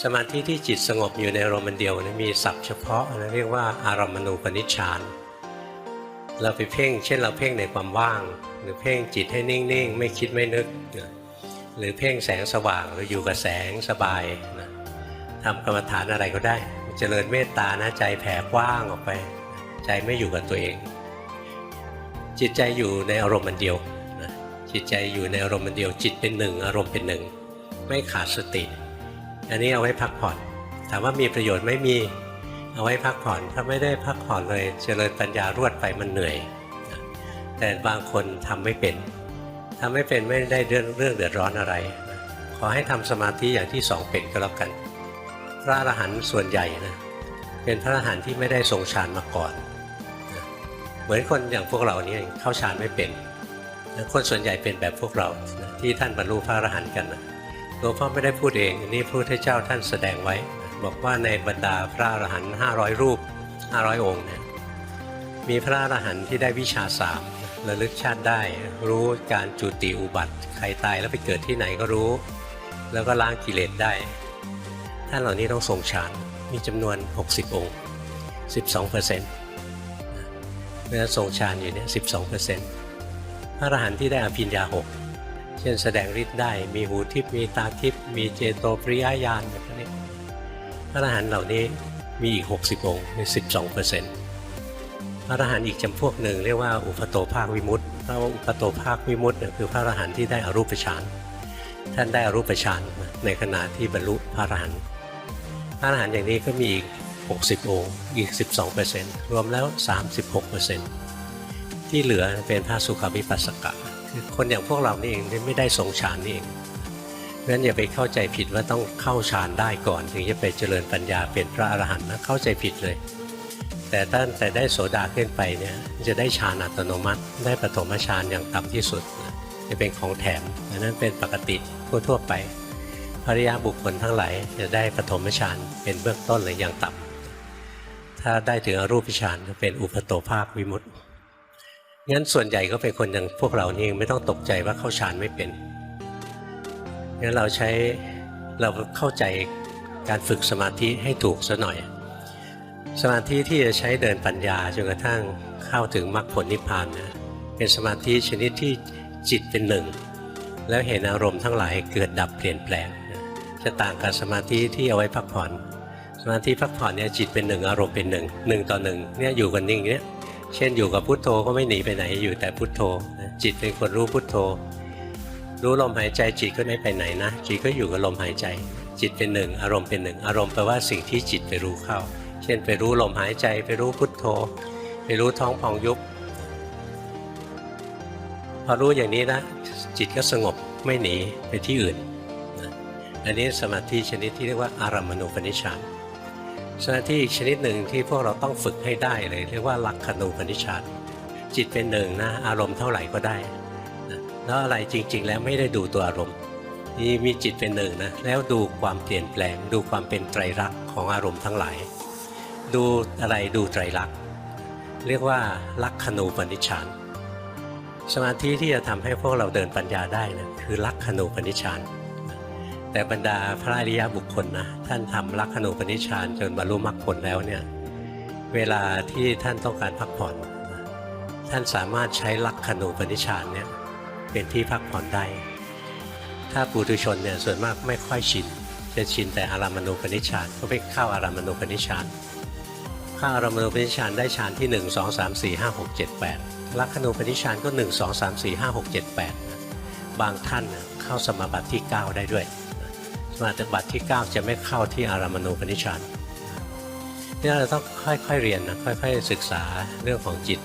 สมาธิที่จิตสงบอยู่ในอารมณ์เดียวนะมีศัพท์เฉพาะนะเรียกว่าอารมณูปนิชฌานเราไปเพ่ง เช่นเราเพ่งในความว่าง หรือเพ่งจิตให้นิ่งๆ ไม่คิดไม่นึกนะหรือเพ่งแสงสว่างหรืออยู่กับแสงสบายนะทำกรรมฐานอะไรก็ได้ เจริญเมตตานะใจแผ่กว้างออกไป ใจไม่อยู่กับตัวเอง จิตใจอยู่ในอารมณ์อันเดียวนะจิตใจอยู่ในอารมณ์อันเดียว จิตเป็นหนึ่ง อารมณ์เป็นหนึ่ง ไม่ขาดสติ อันนี้เอาไว้พักผ่อน ถามว่ามีประโยชน์ไม่มี เอาไว้พักผ่อน ถ้าไม่ได้พักผ่อนเลยเจริญปัญญารวดไปมันเหนื่อย แต่บางคนทำไม่เป็นทำไม่เป็นไม่ได้เรื่องเรื่องเดือดร้อนอะไร ขอให้ทำสมาธิอย่างที่สองเป็นก็แล้วกัน พระอรหันต์ส่วนใหญ่นะเป็นพระอรหันต์ที่ไม่ได้ทรงฌานมาก่อน เหมือนคนอย่างพวกเราเนี่ยเข้าฌานไม่เป็น คนส่วนใหญ่เป็นแบบพวกเราที่ท่านบรรลุพระอรหันต์กันนะ หลวงพ่อไม่ได้พูดเองอันนี้พระพุทธเจ้าท่านแสดงไว้ บอกว่าในบรรดาพระอรหันต์500รูป500องค์เนี่ยมีพระอรหันต์ที่ได้วิชาสามระลึกชาติได้ รู้การจุติอุบัติใครตายแล้วไปเกิดที่ไหนก็รู้ แล้วก็ล้างกิเลสได้ท่านเหล่านี้ต้องทรงฌานมีจำนวน 60 องค์ 12เปอร์เซ็นต์เมื่อทรงฌานอยู่เนี่ย12เปอร์เซ็นต์พระอรหันต์ที่ได้อภิญญาหก เช่นแสดงฤทธิ์ได้ มีหูทิพย์มีตาทิพย์มีเจโตปริยญาณแบบนี้พระอรหันต์เหล่านี้มีอีก 60 องค์ใน12เปอร์เซ็นต์พระอรหันต์อีกจำพวกหนึ่งเรียกว่าอุปโตภาควิมุตติเพราะอุปโตภาควิมุตติเนี่ยคือพระอรหันต์ที่ได้อรูปฌานท่านได้อรูปฌานในขณะที่บรรลุพระอรหันต์พระอรหันต์อย่างนี้ก็มีอีก 60 องค์อีก 12เปอร์เซ็นต์รวมแล้ว 36เปอร์เซ็นต์ที่เหลือเป็นพระสุขวิปัสสกะ คือคนอย่างพวกเรานี่เองไม่ได้ทรงฌานนี่เองเพราะฉะนั้นอย่าไปเข้าใจผิดว่าต้องเข้าฌานได้ก่อน ถึงจะไปเจริญปัญญาเป็นพระอรหันต์นะเข้าใจผิดเลย แต่ตั้งแต่ได้โสดาขึ้นไปเนี่ยจะได้ฌานอัตโนมัติ ได้ปฐมฌานอย่างต่ำที่สุด จะเป็นของแถมอันนั้นเป็นปกติทั่วๆไปภริยาบุคคลทั้งหลายจะได้ปฐมฌานเป็นเบื้องต้นเลยอย่างต่ำถ้าได้ถึงอรูปฌานจะเป็นอุปโตภาควิมุตติ งั้นส่วนใหญ่ก็เป็นคนอย่างพวกเรานี่เองไม่ต้องตกใจว่าเข้าฌานไม่เป็นงั้นเราใช้เราเข้าใจการฝึกสมาธิให้ถูกซะหน่อย สมาธิที่จะใช้เดินปัญญาจนกระทั่งเข้าถึงมรรคผลนิพพานนะเป็นสมาธิชนิดที่จิตเป็นหนึ่ง แล้วเห็นอารมณ์ทั้งหลายเกิดดับเปลี่ยนแปลง จะต่างกับสมาธิที่เอาไว้พักผ่อน สมาธิพักผ่อนเนี่ยจิตเป็นหนึ่งอารมณ์เป็นหนึ่งหนึ่งต่อหนึ่งเนี่ยอยู่กันนิ่งเนี่ย เช่นอยู่กับพุทโธก็ไม่หนีไปไหนอยู่แต่พุทโธจิตเป็นคนรู้พุทโธ รู้ลมหายใจจิตก็ไม่ไปไหนนะ จิตก็อยู่กับลมหายใจ จิตเป็นหนึ่งอารมณ์เป็นหนึ่งอารมณ์แปลว่าสิ่งที่จิตไปรู้เข้า เช่นไปรู้ลมหายใจไปรู้พุทโธ ไปรู้ท้องพองยุบพอรู้อย่างนี้นะจิตก็สงบไม่หนีไปที่อื่นอันนี้สมาธิชนิดที่เรียกว่าอารามณูปนิชฌาน สมาธิอีกชนิดหนึ่งที่พวกเราต้องฝึกให้ได้เลย เรียกว่าลักขณูปนิชฌานจิตเป็นหนึ่งนะอารมณ์เท่าไหร่ก็ได้แล้วอะไรจริง ๆ แล้วไม่ได้ดูตัวอารมณ์นี่มีจิตเป็นหนึ่งนะแล้วดูความเปลี่ยนแปลง ดูความเป็นไตรลักษณ์ของอารมณ์ทั้งหลาย ดูอะไรดูไตรลักษณ์เรียกว่าลักขณูปนิชฌานสมาธิที่จะทำให้พวกเราเดินปัญญาได้นะคือลักขณูปนิชฌาน แต่บรรดาพระอริยบุคคลนะท่านทำลักขณูปนิชฌานจนบรรลุมรรคผลแล้วเนี่ยเวลาที่ท่านต้องการพักผ่อน ท่านสามารถใช้ลักขณูปนิชฌานเนี่ยเป็นที่พักผ่อนได้ ถ้าปุถุชนเนี่ยส่วนมากไม่ค่อยชินจะชินแต่อารามณูปนิชฌานก็ไปเข้าอารามณูปนิชฌานเข้าอารามณูปนิชฌานได้ฌานที่ 1 2 3 4 5 6 7 8 ลักขณูปนิชฌานก็ 1 2 3 4 5 6 7 8 บางท่านเข้าสมาบัติที่ 9 ได้ด้วย นะสมาบัติที่ 9 จะไม่เข้าที่อารามณูปนิชฌานนี่เราต้องค่อยๆเรียนนะค่อยๆศึกษาเรื่องของจิต